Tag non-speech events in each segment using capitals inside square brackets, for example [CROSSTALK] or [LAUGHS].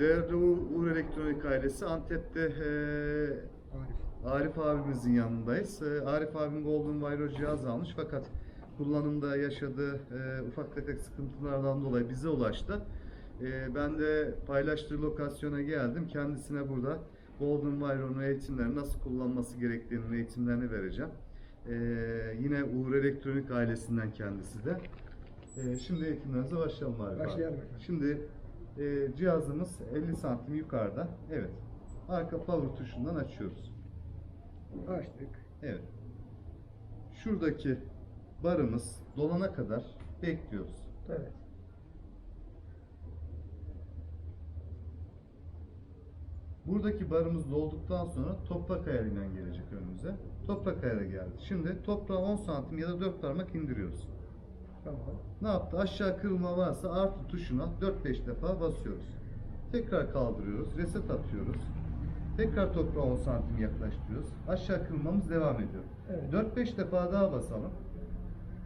Değerli Uğur, Elektronik ailesi Antep'te eee, Arif. Arif abimizin yanındayız. Eee, Arif abim Golden Wire cihaz almış fakat kullanımda yaşadığı eee, ufak tefek sıkıntılardan dolayı bize ulaştı. Eee, ben de paylaştığı lokasyona geldim. Kendisine burada Golden Wire'ın eğitimlerini nasıl kullanması gerektiğinin eğitimlerini vereceğim. Eee, yine Uğur Elektronik ailesinden kendisi de. Eee, şimdi eğitimlerimize başlayalım Arif abi. Başlayalım bakalım. Şimdi e, cihazımız 50 santim yukarıda. Evet. Arka power tuşundan açıyoruz. Açtık. Evet. Şuradaki barımız dolana kadar bekliyoruz. Evet. Buradaki barımız dolduktan sonra toprak ayarıyla gelecek önümüze. Toprak ayarı geldi. Şimdi toprağı 10 santim ya da 4 parmak indiriyoruz. Tamam. Ne yaptı? Aşağı kırılma varsa artı tuşuna 4-5 defa basıyoruz. Tekrar kaldırıyoruz. Reset atıyoruz. Tekrar toprağa 10 santim yaklaştırıyoruz. Aşağı kırılmamız devam ediyor. Evet. 4-5 defa daha basalım.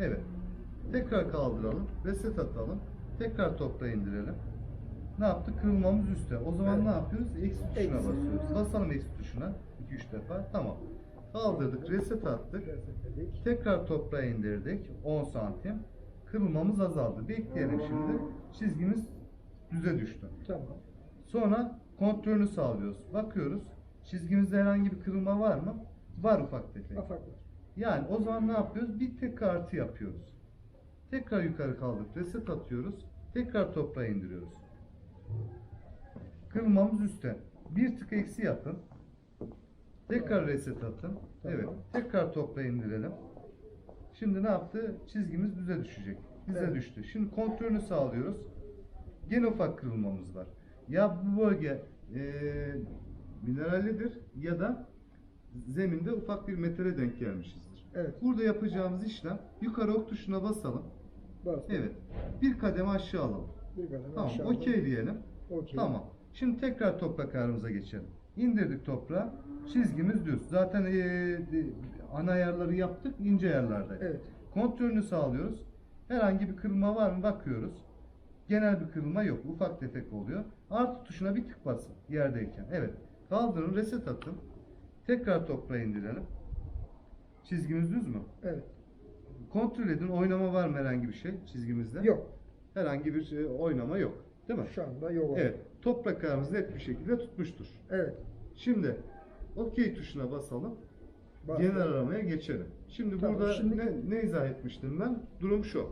Evet. Tekrar kaldıralım. Reset atalım. Tekrar toprağa indirelim. Ne yaptık? Kırılmamız üstte. O zaman Evet. ne yapıyoruz? Eksi tuşuna Eksi. basıyoruz. Basalım eksi tuşuna. 2-3 defa. Tamam. Kaldırdık. Reset attık. Resetledik. Tekrar toprağa indirdik 10 santim. Kırılmamız azaldı. Bekleyelim şimdi. Çizgimiz düze düştü. Tamam. Sonra kontrolünü sağlıyoruz. Bakıyoruz. Çizgimizde herhangi bir kırılma var mı? Var ufak tefek. Afak var. Yani o zaman ne yapıyoruz? Bir tek artı yapıyoruz. Tekrar yukarı kaldırıp reset atıyoruz. Tekrar toprağa indiriyoruz. Kırılmamız üstte. Bir tık eksi yapın. Tekrar reset atın. Evet. Tekrar toprağa indirelim. Şimdi ne yaptı? Çizgimiz düze düşecek. Düze Evet. düştü. Şimdi kontrolünü sağlıyoruz. Gene ufak kırılmamız var. Ya bu bölge eee minerallidir ya da zeminde ufak bir metale denk gelmişizdir. Evet. Burada yapacağımız işlem yukarı ok tuşuna basalım. Bastık. Evet. Bir kademe aşağı alalım. Bir kademe Tamam. aşağı Okey diyelim. Okey. Tamam. Şimdi tekrar toprak ayarımıza geçelim. İndirdik toprağa. Çizgimiz düz. Zaten de- ana ayarları yaptık. ince ayarlarda. Evet. Kontrolünü sağlıyoruz. Herhangi bir kırılma var mı bakıyoruz. Genel bir kırılma yok. Ufak tefek oluyor. Artı tuşuna bir tık basın yerdeyken. Evet. Kaldırın, reset atın. Tekrar toprağa indirelim. Çizgimiz düz mü? Evet. Kontrol edin. Oynama var mı herhangi bir şey çizgimizde? Yok. Herhangi bir şey, oynama yok. Değil mi? Şu anda yok. Evet. Toprak ayarımız net bir şekilde tutmuştur. Evet. Şimdi OK tuşuna basalım. Bastık. Genel aramaya geçelim. Şimdi Tamam, burada şimdi- ne, ne izah etmiştim ben? Durum şu.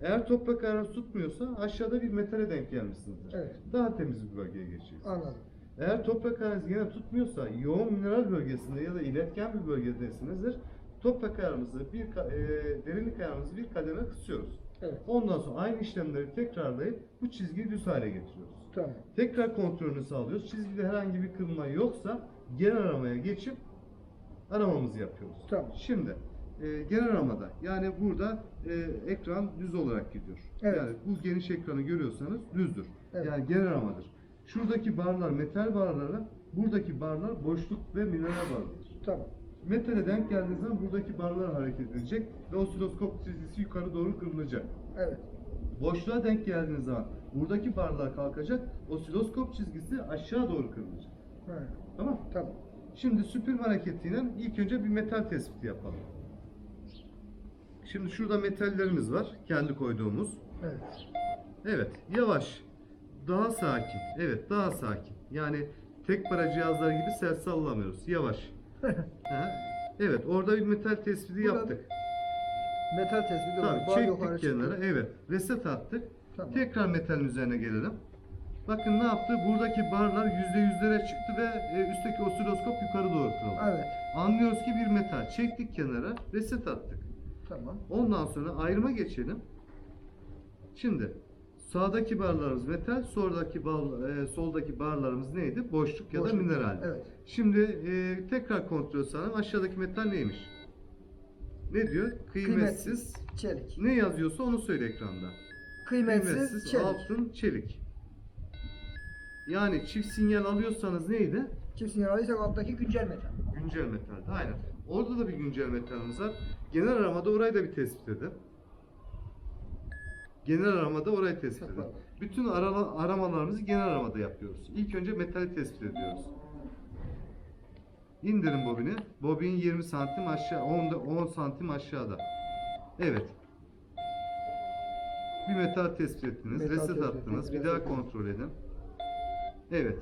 Eğer toprak ayarınız tutmuyorsa aşağıda bir metale denk gelmişsinizdir. Evet. Daha temiz bir bölgeye geçeceğiz. Anladım. Eğer toprak ayarınız yine tutmuyorsa yoğun mineral bölgesinde ya da iletken bir bölgedesinizdir. Toprak ayarımızı bir e, derinlik ayarımızı bir kademe kısıyoruz. Evet. Ondan sonra aynı işlemleri tekrarlayıp bu çizgiyi düz hale getiriyoruz. Tamam. Tekrar kontrolünü sağlıyoruz. Çizgide herhangi bir kırılma yoksa genel aramaya geçip aramamızı yapıyoruz. Tamam. Şimdi e, genel aramada yani burada e, ekran düz olarak gidiyor. Evet. Yani bu geniş ekranı görüyorsanız düzdür. Evet. Yani genel aramadır. Şuradaki barlar metal barları, buradaki barlar boşluk ve mineral barlarıdır. Tamam. Metale denk geldiği zaman buradaki barlar hareket edecek ve osiloskop çizgisi yukarı doğru kırılacak. Evet. Boşluğa denk geldiğiniz zaman buradaki barlar kalkacak, osiloskop çizgisi aşağı doğru kırılacak. Ha. Tamam? Tamam. Şimdi süpürme hareketiyle ilk önce bir metal tespiti yapalım. Şimdi şurada metallerimiz var, kendi koyduğumuz. Evet. Evet, yavaş, daha sakin. Evet, daha sakin. Yani tek para cihazlar gibi sert sallamıyoruz. Yavaş. [LAUGHS] Ha? Evet, orada bir metal tespiti Burada yaptık. Metal tespiti var. Bar yukarı çektik kenara. çıktı. Evet, reset attık. Tamam. Tekrar metalin üzerine gelelim. Bakın ne yaptı? Buradaki barlar yüzde yüzlere çıktı ve e, üstteki osiloskop yukarı doğru kırıldı. Evet. Anlıyoruz ki bir metal. Çektik kenara, reset attık. Tamam. Ondan sonra ayrıma geçelim. Şimdi sağdaki barlarımız metal, soldaki bar, e, soldaki barlarımız neydi? Boşluk ya da Boşluk. mineral. Evet. Şimdi e, tekrar kontrol sağlayalım. Aşağıdaki metal neymiş? Ne diyor? Kıymetsiz. Çelik. Ne yazıyorsa onu söyle ekranda. Kıymetsiz, çelik. altın, çelik. Yani çift sinyal alıyorsanız neydi? Çift sinyal alırsak alttaki güncel metal. Güncel metaldi. Aynen. Orada da bir güncel metalimiz var. Genel aramada orayı da bir tespit edin. Genel aramada orayı tespit edin. Bütün arala- aramalarımızı genel aramada yapıyoruz. İlk önce metali tespit ediyoruz. İndirin bobini. Bobin 20 santim aşağı, 10, 10 santim aşağıda. Evet. Bir metal tespit ettiniz, Metal reset tespit attınız. Bir daha kontrol edin. Evet.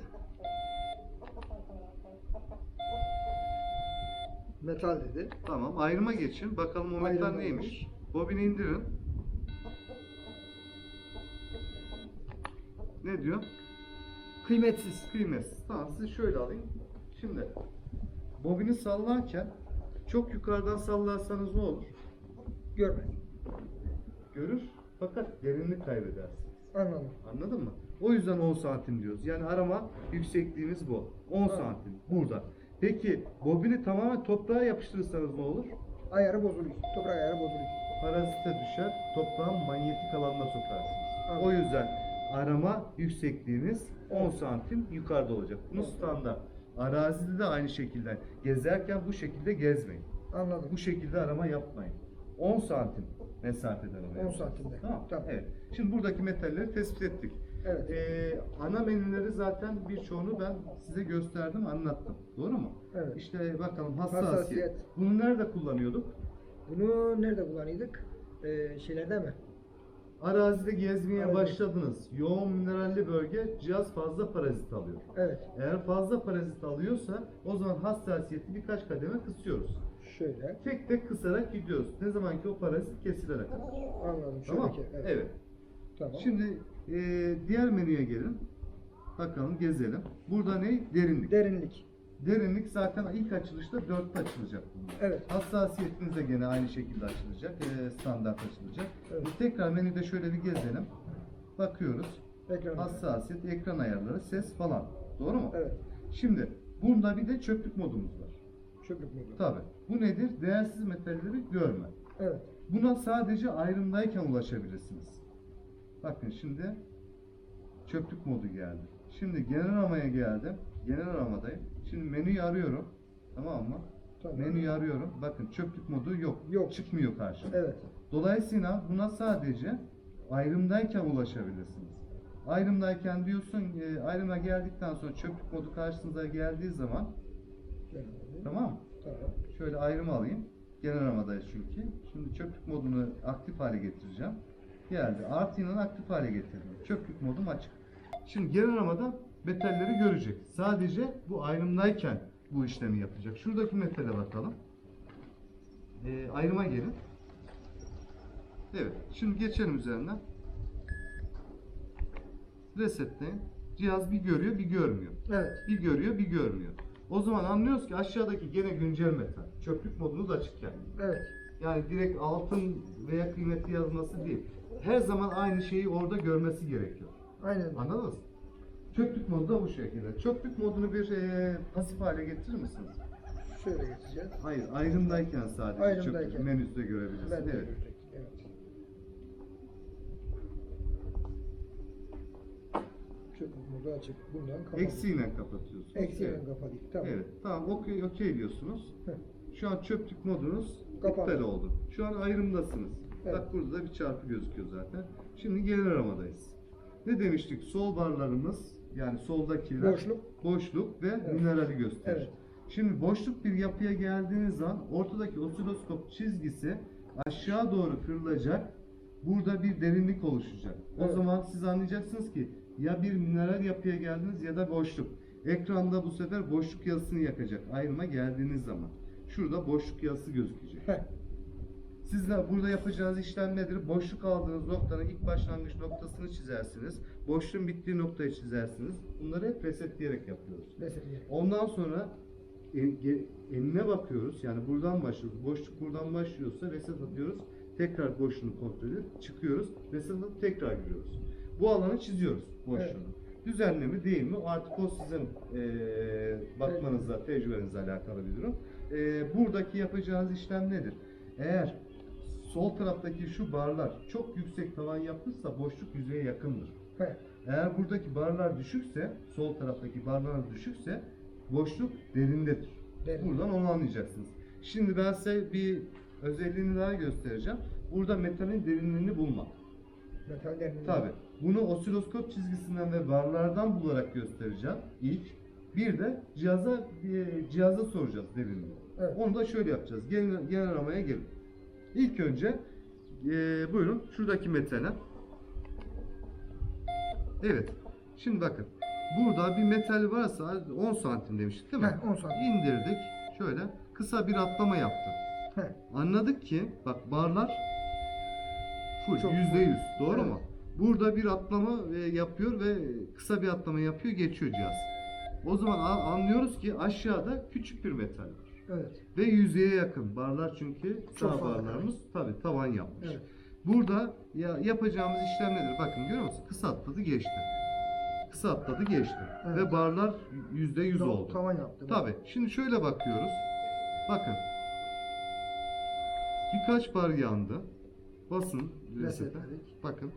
Metal dedi. Tamam. Ayrıma geçin. Bakalım o metal Ayrıma neymiş. Bobini indirin. Ne diyor? Kıymetsiz. Kıymetsiz. Tamam sizi şöyle alayım. Şimdi bobini sallarken çok yukarıdan sallarsanız ne olur? Görme. Görür fakat derinlik kaybedersiniz. Anladım. Anladın mı? O yüzden 10 santim diyoruz. Yani arama yüksekliğimiz bu. 10 Evet. santim burada. Peki bobini tamamen toprağa yapıştırırsanız ne olur? Ayarı bozuluyor. Toprak ayarı bozuluyor. Parazite düşer, toprağın manyetik alanına sokarsınız. Evet. O yüzden arama yüksekliğiniz 10 Evet. santim yukarıda olacak. Bunu standart. Arazide de aynı şekilde. Gezerken bu şekilde gezmeyin. Anladım. Bu şekilde arama yapmayın. 10 santim mesafeden arama 10 yapacağız. santimde. Tamam. Tamam. Evet. Şimdi buradaki metalleri tespit ettik. Evet. Ee, ana menüleri zaten birçoğunu ben size gösterdim, anlattım. Doğru mu? Evet. İşte bakalım hassasiyet. Hassasiyet. Bunu nerede kullanıyorduk? Bunu nerede kullanıyorduk? Ee, şeylerde mi? Arazide gezmeye Arazide. başladınız. Yoğun mineralli bölge cihaz fazla parazit alıyor. Evet. Eğer fazla parazit alıyorsa o zaman hassasiyeti birkaç kademe kısıyoruz. Şöyle. Tek tek kısarak gidiyoruz. Ne zaman ki o parazit kesilerek. Anladım. Tamam. Şuradaki. Evet. Evet. Tamam. Şimdi e, diğer menüye gelin. Bakalım gezelim. Burada ne? Derinlik. Derinlik. Derinlik zaten ilk açılışta dörtte açılacak bunlar. Evet. Hassasiyetiniz de gene aynı şekilde açılacak. e, standart açılacak. Evet. Tekrar menüde şöyle bir gezelim. Bakıyoruz. Ekran. Hassasiyet, ekran ayarları, ses falan. Doğru mu? Evet. Şimdi bunda bir de çöplük modumuz var. Çöplük modu. Tabi. Bu nedir? Değersiz metalleri görme. Evet. Buna sadece ayrımdayken ulaşabilirsiniz. Bakın şimdi çöplük modu geldi. Şimdi genel aramaya geldim. Genel aramadayım. Şimdi menüyü arıyorum. Tamam mı? Tamam. Menüyü arıyorum. Bakın çöplük modu yok. Yok. Çıkmıyor karşıma. Evet. Dolayısıyla buna sadece ayrımdayken ulaşabilirsiniz. Ayrımdayken diyorsun, e, ayrıma geldikten sonra çöplük modu karşınıza geldiği zaman Derinlik. tamam mı? Tamam. Şöyle ayrımı alayım. Genel aramadayız çünkü. Şimdi çöplük modunu aktif hale getireceğim. Geldi. Artı ile aktif hale getirdim. Çöplük modum açık. Şimdi genel aramada metalleri görecek. Sadece bu ayrımdayken bu işlemi yapacak. Şuradaki metale bakalım. Ee, ayrıma gelin. Evet. Şimdi geçelim üzerinden. Resetleyin. Cihaz bir görüyor, bir görmüyor. Evet. Bir görüyor, bir görmüyor. O zaman anlıyoruz ki aşağıdaki gene güncel metal. Çöplük modunuz açıkken. Evet. Yani direkt altın veya kıymeti yazması değil. Her zaman aynı şeyi orada görmesi gerekiyor. Aynen. Anladınız? mı? Çöplük modu da bu şekilde. Çöplük modunu bir e, pasif hale getirir misiniz? Şöyle geçeceğiz. Hayır, ayrımdayken sadece Ayrımdayken. çöplük menüsünde görebilirsiniz. Ben de evet. görecek. Evet. Çöplük modu açık. Bundan kapalı. Eksiyle kapatıyorsunuz. Eksiyle Evet. kapatayım. Tamam. Evet, tamam okey okey diyorsunuz. Heh. Şu an çöplük modunuz Kapandı. iptal oldu. Şu an ayrımdasınız. Evet. Bak burada da bir çarpı gözüküyor zaten. Şimdi genel aramadayız. Ne demiştik? Sol barlarımız yani soldakiler Boşluk. boşluk ve Evet. minerali gösterir. Evet. Şimdi boşluk bir yapıya geldiğiniz zaman ortadaki osiloskop çizgisi aşağı doğru kırılacak. Burada bir derinlik oluşacak. O Evet. zaman siz anlayacaksınız ki ya bir mineral yapıya geldiniz ya da boşluk. Ekranda bu sefer boşluk yazısını yakacak ayrıma geldiğiniz zaman. Şurada boşluk yazısı gözükecek. Heh. Sizler burada yapacağınız işlem nedir? Boşluk aldığınız noktanın ilk başlangıç noktasını çizersiniz. Boşluğun bittiği noktayı çizersiniz. Bunları hep resetleyerek yapıyoruz. Mesela. Ondan sonra en- enine bakıyoruz. Yani buradan başlıyoruz. Boşluk buradan başlıyorsa reset atıyoruz. Tekrar boşluğunu kontrol edip çıkıyoruz. Reset atıp tekrar giriyoruz. Bu alanı çiziyoruz boşluğunu. Düzenli mi değil mi? Artık o sizin eee bakmanızla, tecrübenizle alakalı bir durum. Eee, buradaki yapacağınız işlem nedir? Eğer sol taraftaki şu barlar çok yüksek tavan yapmışsa boşluk yüzeye yakındır. Eğer buradaki barlar düşükse, sol taraftaki barlar düşükse boşluk derindedir. Derin. Buradan onu anlayacaksınız. Şimdi ben size bir özelliğini daha göstereceğim. Burada metalin derinliğini bulmak. Metal derinliği. Tabi. Bunu osiloskop çizgisinden ve barlardan bularak göstereceğim ilk. Bir de cihaza e, cihaza soracağız derinliği. Evet. Onu da şöyle yapacağız. Genel, genel aramaya gelin. İlk önce e, buyurun şuradaki metale. Evet. Şimdi bakın. Burada bir metal varsa 10 santim demiştik değil mi? Heh, 10 santim. İndirdik. Şöyle kısa bir atlama yaptık. He. Anladık ki bak barlar full Çok yüzde yüz doğru Evet. mu? Burada bir atlama e, yapıyor ve kısa bir atlama yapıyor geçiyor cihaz. O zaman anlıyoruz ki aşağıda küçük bir metal var. Evet. Ve yüzeye yakın barlar çünkü Çok sağ barlarımız tabi tavan yapmış. Evet. Burada ya yapacağımız işlem nedir? Bakın görüyor musun? Kısa atladı geçti. Kısa atladı geçti. Evet. Ve barlar yüzde yüz oldu. Tavan yaptım. Tabi. Şimdi şöyle bakıyoruz. Bakın. Birkaç bar yandı. Basın resete. Resetledik. Bakın.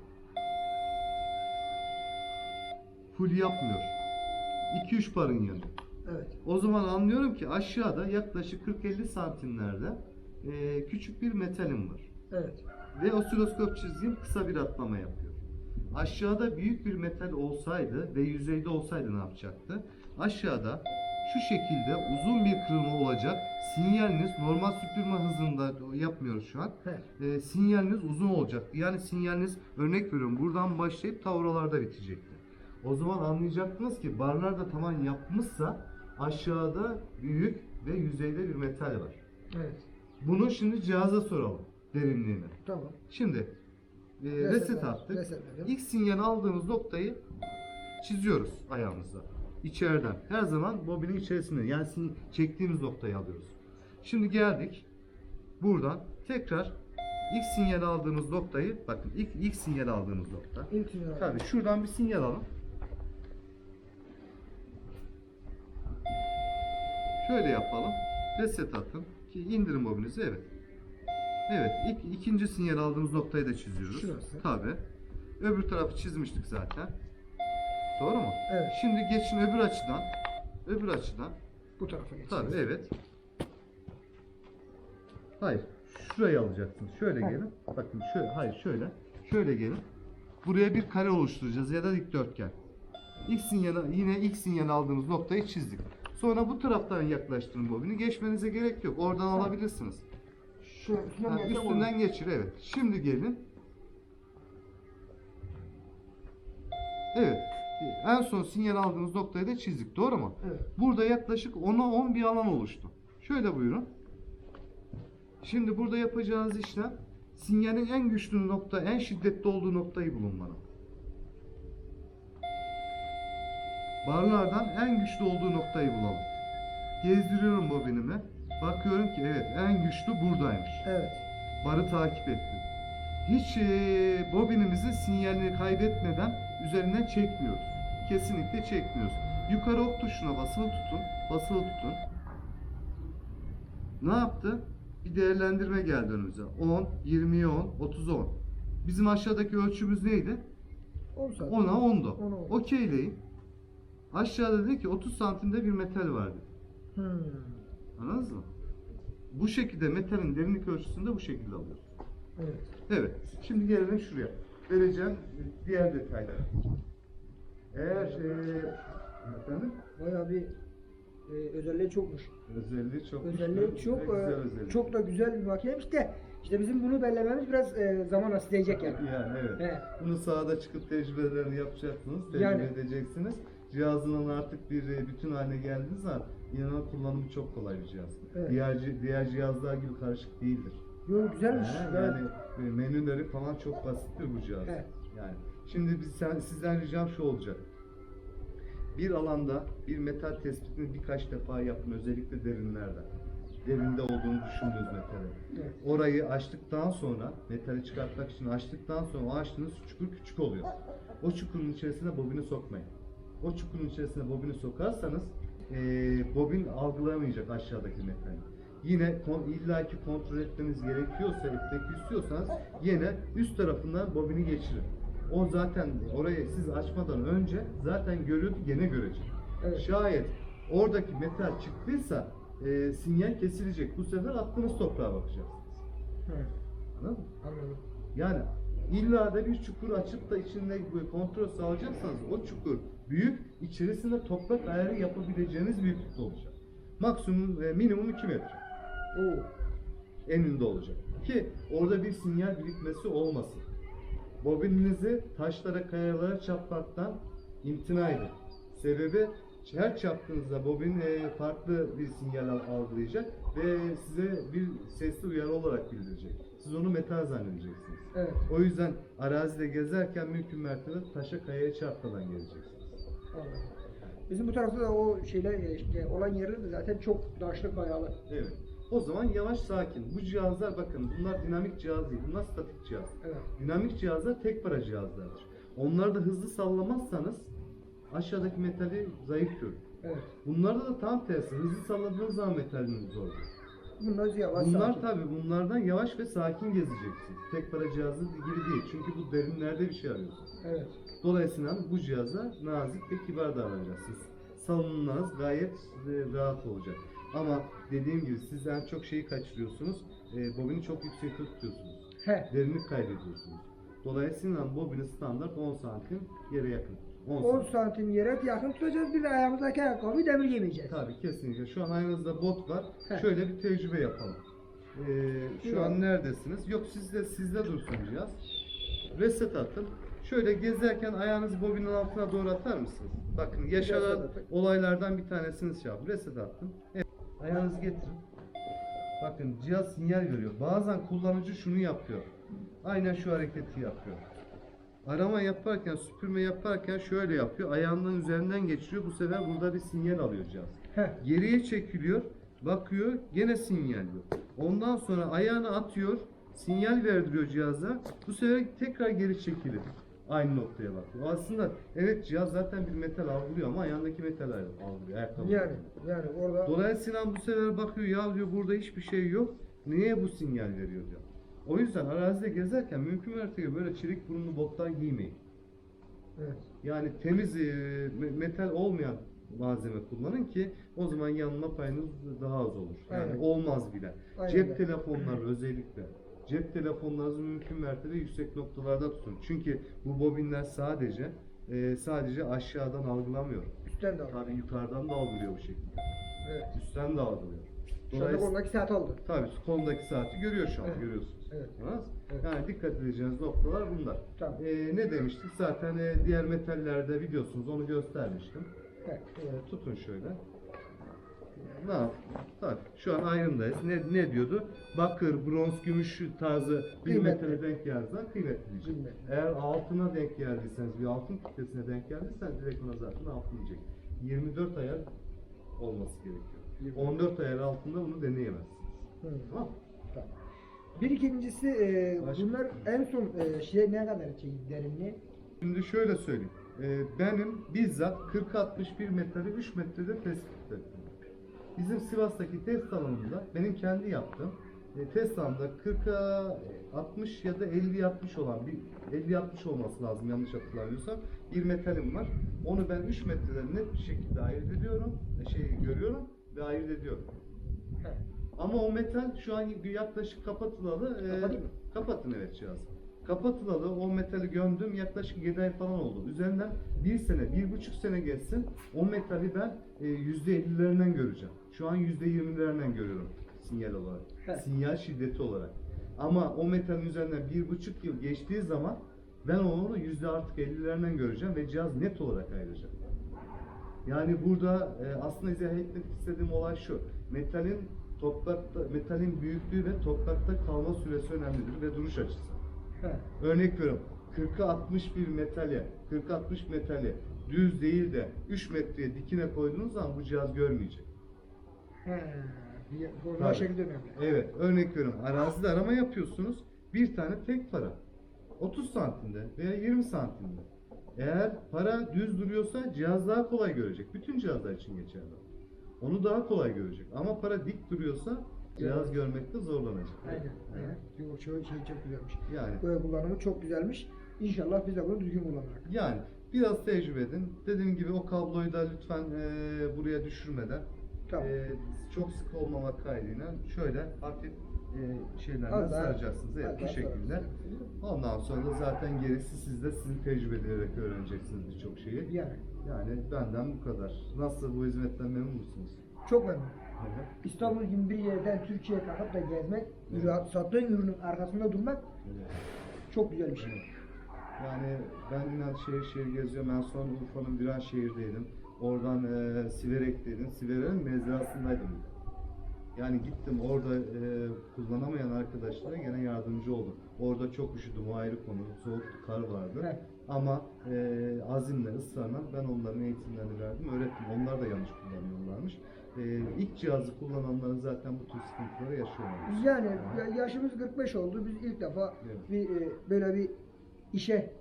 Full yapmıyor. 2-3 barın yanıyor. Evet. O zaman anlıyorum ki aşağıda yaklaşık 40-50 santimlerde eee, küçük bir metalim var. Evet. Ve osiloskop çizgim kısa bir atlama yapıyor. Aşağıda büyük bir metal olsaydı ve yüzeyde olsaydı ne yapacaktı? Aşağıda şu şekilde uzun bir kırılma olacak. Sinyaliniz normal süpürme hızında yapmıyoruz şu an. E, sinyaliniz uzun olacaktı. Yani sinyaliniz örnek veriyorum buradan başlayıp tavralarda bitecekti. O zaman anlayacaktınız ki barlar da tavan yapmışsa aşağıda büyük ve yüzeyde bir metal var. Evet. Bunu şimdi cihaza soralım derinliğini. Tamam. Şimdi e, Reset reset attık. resetledim. İlk sinyal aldığımız noktayı çiziyoruz ayağımızla. İçeriden. Her zaman bobinin içerisinde. Yani çektiğimiz noktayı alıyoruz. Şimdi geldik. Buradan tekrar ilk sinyal aldığımız noktayı bakın ilk ilk sinyal aldığımız nokta. İlk sinyal. Tabii şuradan bir sinyal alın. Şöyle yapalım. Reset atın. Ki indirin bobinizi evet. Evet ilk, ikinci sinyal aldığımız noktayı da çiziyoruz. Şurası. Tabii. Öbür tarafı çizmiştik zaten. Doğru mu? Evet. Şimdi geçin öbür açıdan. Öbür açıdan. Bu tarafa geçelim. Tabii evet. Hayır. Şurayı alacaksınız. Şöyle Ha. gelin. Bakın şöyle hayır şöyle. Şöyle gelin. Buraya bir kare oluşturacağız ya da dikdörtgen. İlk sinyal yine ilk sinyal aldığımız noktayı çizdik. Sonra bu taraftan yaklaştırın bobini. Geçmenize gerek yok. Oradan alabilirsiniz. Şu Ha, geçelim üstünden geçir evet. Şimdi gelin. Evet. En son sinyal aldığımız noktayı da çizdik. Doğru mu? Evet. Burada yaklaşık 10'a 10 bir alan oluştu. Şöyle buyurun. Şimdi burada yapacağınız işlem sinyalin en güçlü nokta, en şiddetli olduğu noktayı bulun bana. Barlardan en güçlü olduğu noktayı bulalım. Gezdiriyorum bobinimi. Bakıyorum ki evet en güçlü buradaymış. Evet. Barı takip ettim. Hiç eee, bobinimizi sinyalini kaybetmeden üzerinden çekmiyoruz. Kesinlikle çekmiyoruz. Yukarı ok tuşuna basılı tutun. Basılı tutun. Ne yaptı? Bir değerlendirme geldi önümüze. 10, 20'ye 10, 30'a 10. Bizim aşağıdaki ölçümüz neydi? 10 saat. 10'a 10'du. 10'a 10. Okeyleyin. Aşağıda dedi ki 30 santimde bir metal vardı. Hmm. Anladınız mı? Bu şekilde metalin derinlik ölçüsünü de bu şekilde alıyoruz. Evet. Evet. Şimdi gelelim şuraya. Vereceğim diğer detayları. Eğer şey, efendim Bayağı bir e, özelliği çokmuş. özelliği çok Özelliği çok e, özelliği. çok da güzel bir makineymiş de işte bizim bunu belirlememiz biraz e, zaman isteyecek yani. yani evet. He. Bunu sahada çıkıp tecrübelerini yapacaksınız, tecrübe Yani. edeceksiniz. Cihazının artık bir e, bütün haline geldiğiniz zaman inanın kullanımı çok kolay bir cihaz. Evet. Diğer diğer cihazlar gibi karışık değildir. Yo güzelmiş. Evet. yani e, menüleri falan çok basittir bu cihaz. Evet. Yani şimdi biz sen, sizden ricam şu olacak. Bir alanda bir metal tespitini birkaç defa yapın özellikle derinlerde. Derinde olduğunu düşündüğünüz metali. Evet. Orayı açtıktan sonra metali çıkartmak için açtıktan sonra o açtığınız çukur küçük oluyor. O çukurun içerisine bobini sokmayın. O çukurun içerisine bobini sokarsanız eee bobin algılayamayacak aşağıdaki metali. Yine kon, illaki kontrol etmeniz gerekiyorsa, etmek istiyorsanız yine üst tarafından bobini geçirin. O zaten orayı siz açmadan önce zaten görüyordu, gene görecek. Evet. Şayet oradaki metal çıktıysa e, sinyal kesilecek. Bu sefer attığınız toprağa bakacaksınız. Hı. Anladın mı? Anladım. Yani İlla da bir çukur açıp da içinde kontrol sağlayacaksanız o çukur büyük, içerisinde toprak ayarı yapabileceğiniz büyüklükte olacak. Maksimum ve minimum 2 metre Oo. eninde olacak. Ki orada bir sinyal birikmesi olmasın. Bobininizi taşlara, kayalara çarpmaktan imtina edin. Sebebi her çarptığınızda bobin e, farklı bir sinyal al- algılayacak ve size bir sesli uyarı olarak bildirecek. Siz onu metal zannedeceksiniz. Evet. O yüzden arazide gezerken mümkün mertebe taşa kayaya çarpmadan geleceksiniz. Anladım. Bizim bu tarafta da o şeyler e, işte olan de zaten çok daşlı kayalı. Evet. O zaman yavaş sakin. Bu cihazlar bakın bunlar dinamik cihaz değil. Bunlar statik cihaz. Evet. Dinamik cihazlar tek para cihazlardır. Onları da hızlı sallamazsanız aşağıdaki metali zayıf görür. Evet. Bunlarda da tam tersi. Hızlı salladığınız zaman metaliniz zor. Bunlar yavaş Bunlar sakin. tabi bunlardan yavaş ve sakin gezeceksiniz. Tek para cihazı gibi değil. Çünkü bu derinlerde bir şey arıyorsunuz. Evet. Dolayısıyla bu cihaza nazik ve kibar davranacaksınız. Salınmanız gayet e, rahat olacak. Ama dediğim gibi siz en çok şeyi kaçırıyorsunuz. E, bobini çok yüksekte tutuyorsunuz. He. Derinlik kaybediyorsunuz. Dolayısıyla bobini standart 10 santim yere yakın. 10 10 santim. santim yere yakın tutacağız. Bir de ayağımızdaki ayakkabıyı demir giymeyeceğiz. Tabii kesinlikle. Şu an ayağınızda bot var. Heh. Şöyle bir tecrübe yapalım. Ee, şu Yok. an neredesiniz? Yok sizde sizde dursun cihaz. Reset atın. Şöyle gezerken ayağınızı bobinin altına doğru atar mısınız? Bakın yaşanan olaylardan bir tanesini şey yapın. Reset attım. Evet. Ayağınızı getirin. Bakın cihaz sinyal veriyor. Bazen kullanıcı şunu yapıyor. Aynen şu hareketi yapıyor. Arama yaparken, süpürme yaparken şöyle yapıyor. Ayağının üzerinden geçiriyor. Bu sefer burada bir sinyal alıyor cihaz. Heh. Geriye çekiliyor, bakıyor, gene sinyal yok. Ondan sonra ayağını atıyor, sinyal verdiriyor cihaza. Bu sefer tekrar geri çekilir. Aynı noktaya bakıyor. Aslında evet cihaz zaten bir metal algılıyor ama ayağındaki metal algılıyor. Ayakkabı. Yani yani orada Dolayısıyla bu sefer bakıyor ya diyor burada hiçbir şey yok. Niye bu sinyal veriyor diyor. O yüzden arazide gezerken mümkün mertebe böyle çelik burunlu botlar giymeyin. evet. Yani temiz e, me- metal olmayan malzeme kullanın ki o zaman yanma payınız daha az olur. Yani Aynen. olmaz bile. Aynen Cep telefonları özellikle. Cep telefonlarınızı mümkün mertebe yüksek noktalarda tutun. Çünkü bu bobinler sadece e, sadece aşağıdan algılamıyor. Üstten de aldı. Tabii yukarıdan da algılıyor bu şekilde. Evet. Üstten de algılıyor. Şu anda Dolayısıyla kolundaki saat aldı. tabii kolundaki saati görüyor şu an Evet. görüyorsunuz. Evet. Tamam. Evet. Yani dikkat edeceğiniz noktalar bunlar. Tamam. Ee, ne demiştik? Zaten e, diğer metallerde biliyorsunuz onu göstermiştim. Evet. Ee, tutun şöyle. Ne yap? Tabii şu an ayrındayız. Ne, ne diyordu? Bakır, bronz, gümüş tarzı bir Kıymetli. metale denk zaman kıymetli diyecek. Kıymetli. Eğer altına denk geldiyseniz, bir altın kütlesine denk geldiyseniz direkt ona zaten altın diyecek. 24 ayar olması gerekiyor. 24. 14 ayar altında bunu deneyemezsiniz. Hı. Tamam mı? Tamam. Bir ikincisi e, Başka? bunlar en son e, şey ne kadar şey derinliği? Şimdi şöyle söyleyeyim. Ee, benim bizzat 40-61 metrede 3 metrede tespit ettim. Bizim Sivas'taki test alanında benim kendi yaptığım e, test alanında 40'a 60 ya da 50-60 olan bir 50-60 olması lazım yanlış hatırlamıyorsam bir metalim var. Onu ben 3 metreden net bir şekilde ayırt ediyorum. e, Şey görüyorum ve ayırt ediyorum. Ama o metal şu an yaklaşık kapatılalı. e, Kapatayım mı? kapatın evet cihaz. Kapatılalı o metali gömdüm yaklaşık 7 ay falan oldu. Üzerinden bir sene, bir buçuk sene geçsin o metali ben e, %50'lerinden göreceğim. Şu an %20'lerinden görüyorum sinyal olarak. He. Sinyal şiddeti olarak. Ama o metalin üzerinden bir buçuk yıl geçtiği zaman ben onu yüzde artık 50'lerinden göreceğim ve cihaz net olarak ayrılacak. Yani burada e, aslında izah etmek istediğim olay şu. Metalin toprakta metalin büyüklüğü ve toprakta kalma süresi önemlidir ve duruş açısı. He. Örnek veriyorum. 40'a 60 bir metale, 40 60 metali düz değil de 3 metreye dikine koyduğunuz zaman bu cihaz görmeyecek. He. Tabii. şekilde önemli. Evet, örnek veriyorum. Arazide arama yapıyorsunuz. Bir tane tek para. 30 santimde veya 20 santimde. Eğer para düz duruyorsa cihaz daha kolay görecek. Bütün cihazlar için geçerli. Onu daha kolay görecek. Ama para dik duruyorsa cihaz görmekte zorlanacak. Aynen. Aynen. Yok, şey, şey çok güzelmiş. Yani Böyle kullanımı çok güzelmiş. İnşallah biz de bunu düzgün kullanırız. Yani biraz tecrübe edin. Dediğim gibi o kabloyu da lütfen eee, buraya düşürmeden Tamam. eee, çok sık olmamak kaydıyla şöyle hafif e, Az daha- saracaksınız. Evet az bu daha şekilde. Ondan sonra da zaten gerisi siz de sizin tecrübe ederek öğreneceksiniz birçok şeyi. Yani Yani benden bu kadar. Nasıl bu hizmetten memnun musunuz? çok memnun. Evet. İstanbul gibi bir yerden Türkiye'ye kalkıp da gezmek, ürün- sattığın ürünün arkasında durmak Evet. çok güzel bir şey. Yani ben inan şehir şehir geziyorum. En son Urfa'nın Viranşehir'deydim. Oradan e, Siverek'teydim. Siverek'in mezrasındaydım. Yani gittim orada e, kullanamayan arkadaşlara gene yardımcı oldum. Orada çok üşüdüm o ayrı konu. Soğuktu, kar vardı. Ama e, azimle, ısrarla ben onların eğitimlerini verdim, öğrettim. Onlar da yanlış kullanıyorlarmış. E, ilk cihazı kullananların zaten bu tür sıkıntıları yaşıyorlarmış. Yani ya- yaşımız 45 oldu. Biz ilk defa Evet. bir e, böyle bir işe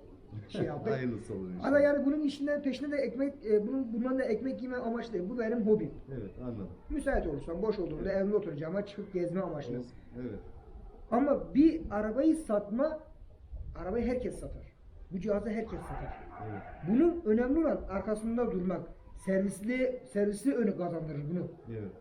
şey yaptık. Hayırlısı olur inşallah. Ama yani bunun işinden peşinde de ekmek, e, bunun bundan da ekmek yeme amaçlı değil. Bu benim hobim. Evet anladım. Müsait olursam, boş olduğumda Evet. evde oturacağıma çıkıp gezme amaçlı. Olsun. Evet. Ama bir arabayı satma, arabayı herkes satar. Bu cihazı herkes satar. Evet. Bunun önemli olan arkasında durmak. Servisli, servisli önü kazandırır bunu. Evet.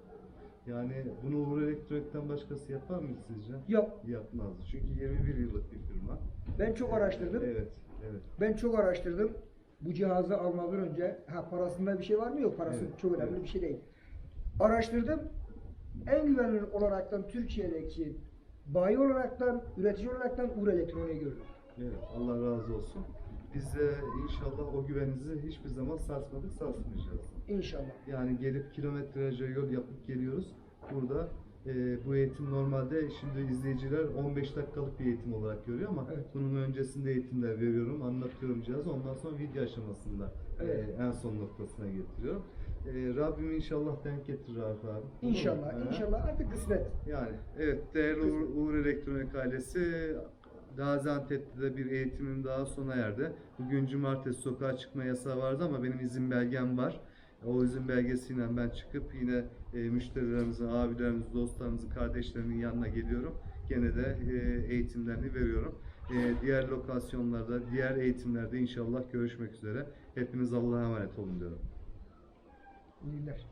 Yani bunu Uğur Elektronik'ten başkası yapar mı sizce? Yok. Yapmazdı. Çünkü 21 yıllık bir firma. Ben çok araştırdım. Evet. Evet. Ben çok araştırdım. Bu cihazı almadan önce ha parasında bir şey var mı? Yok. Parası Evet, çok önemli evet. bir şey değil. Araştırdım. En güvenilir olaraktan Türkiye'deki bayi olaraktan, üretici olaraktan Uğur Elektronik'i gördüm. Evet. Allah razı olsun. Biz de inşallah o güveninizi hiçbir zaman sarsmadık, sarsmayacağız. İnşallah. Yani gelip kilometrelerce yol yapıp geliyoruz. Burada e, bu eğitim normalde şimdi izleyiciler 15 dakikalık bir eğitim olarak görüyor ama Evet. bunun öncesinde eğitimler veriyorum, anlatıyorum cihazı. Ondan sonra video aşamasında e, Evet. en son noktasına getiriyorum. E, Rabbim inşallah denk getirir Arif abi. İnşallah. Ha? İnşallah artık kısmet. Yani evet değerli Uğur, Uğur Elektronik ailesi Gaziantep'te de bir eğitimim daha sona erdi. Bugün cumartesi sokağa çıkma yasağı vardı ama benim izin belgem var. O izin belgesiyle ben çıkıp yine e, müşterilerimizin, abilerimizin, dostlarımızın, kardeşlerimin yanına geliyorum. Gene de e, eğitimlerini veriyorum. E, diğer lokasyonlarda, diğer eğitimlerde inşallah görüşmek üzere. Hepiniz Allah'a emanet olun diyorum. İyi günler.